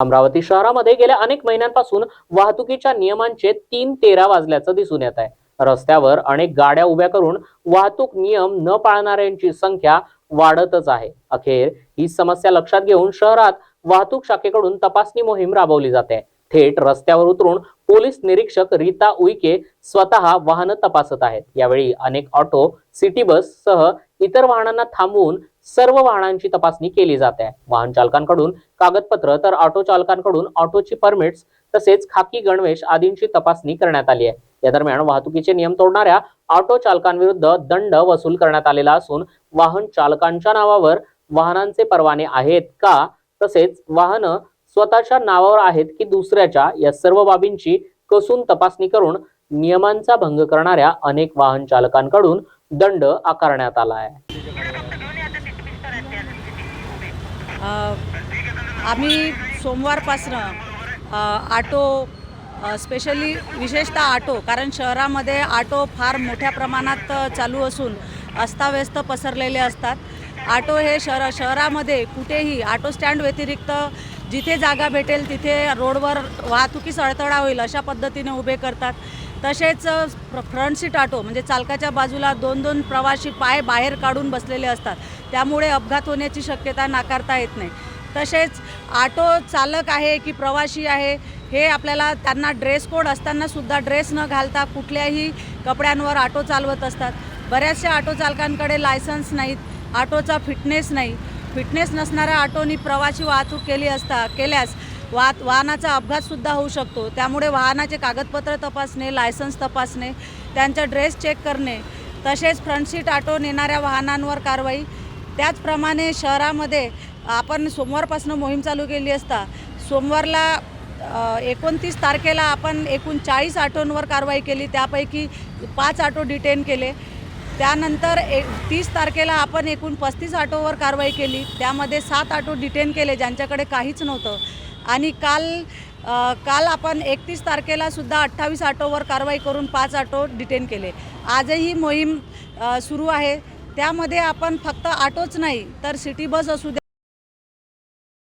अमरावती शहरामध्ये गेल्या अनेक महिन्यांपासून वाहतुकीच्या नियमांचे तीन तेरा वाजल्याचं दिसून येत आहे. रस्त्यावर अनेक गाड्या उभ्या करून वाहतूक नियम न पाळणाऱ्यांची संख्या वाढतच आहे. अखेर ही समस्या लक्षात घेऊन शहरात वाहतूक शाखेकडून तपासणी मोहीम राबवली जाते. थेट रस्त्यावर उतरून पोलीस निरीक्षक रीता उईके स्वतः वाहनं तपासत आहेत. यावेळी अनेक ऑटो सिटी बस सह इतर वाहनांना थांबवून सर्व वाहनांची तपासणी केली जाते. वाहन चालकांकडून कागदपत्र तर ऑटो चालकांकडून ऑटोची परमिट्स तसेच खाकी गणवेश आदींची तपासणी करण्यात आली आहे. या दरम्यान वाहतुकीचे नियम तोडणाऱ्या ऑटो चालकांविरुद्ध दंड वसूल करण्यात आलेला असून वाहन चालकांच्या नावावर वाहनांचे परवाने आहेत का तसेच वाहनं स्वतःच्या नावावर आहेत की दुसऱ्याच्या या सर्व बाबींची कसून तपासणी करून नियमांचा भंग करणाऱ्या अनेक वाहन चालकांकडून दंड आकारण्यात आला आहे आम्ही सोमवारपासनं आटो स्पेशली विशेषतः आटो कारण शहरामध्ये आटो फार मोठ्या प्रमाणात चालू असून अस्ताव्यस्त पसरलेले असतात. आटो हे शहर शहरामध्ये कुठेही आटो स्टँड व्यतिरिक्त जिथे जागा भेटेल तिथे रोडवर वाहतुकीस अडथळा होईल अशा पद्धतीने उभे करतात. तसेच फ्रंट सीट ऑटो म्हणजे चालकाच्या बाजूला दोन दोन प्रवासी पाय बाहेर काढून बसलेले असतात. त्यामुळे अपघात होण्याची शक्यता नाकारता येत नाही. तसेच ऑटो चालक आहे की प्रवासी आहे हे आपल्याला त्यांना ड्रेस कोड असताना सुद्धा ड्रेस न घालता कुठल्याही कपड्यांवर ऑटो चालवत असतात. बऱ्याचशा ऑटो चालकांकडे लायसन्स नाहीत ऑटोचा फिटनेस नाही. फिटनेस नसणाऱ्या ऑटोनी प्रवासी वाहतूक केली असता केल्यास वा वाहनाचा अपघातसुद्धा होऊ शकतो. त्यामुळे वाहनाचे कागदपत्र तपासणे लायसन्स तपासणे त्यांचा ड्रेस चेक करणे तसेच फ्रंटशीट ऑटो नेणाऱ्या वाहनांवर कारवाई. त्याचप्रमाणे शहरामध्ये आपण सोमवारपासून मोहीम चालू केली असता सोमवारला एकोणतीस तारखेला आपण एकूण चाळीस ऑटोंवर कारवाई केली. त्यापैकी पाच ऑटो डिटेन केले. त्यानंतर ए तीस तारखेला आपण एकूण पस्तीस ऑटोवर कारवाई केली. त्यामध्ये सात ऑटो डिटेन केले ज्यांच्याकडे काहीच नव्हतं. आणि काल आ, काल आपण एकतीस तारखेला सुद्धा अठ्ठावीस ऑटोवर कारवाई करून पाच ऑटो डिटेन केले. आजही मोहीम सुरू आहे. त्यामध्ये आपण फक्त ऑटोच नाही तर सिटी बस असू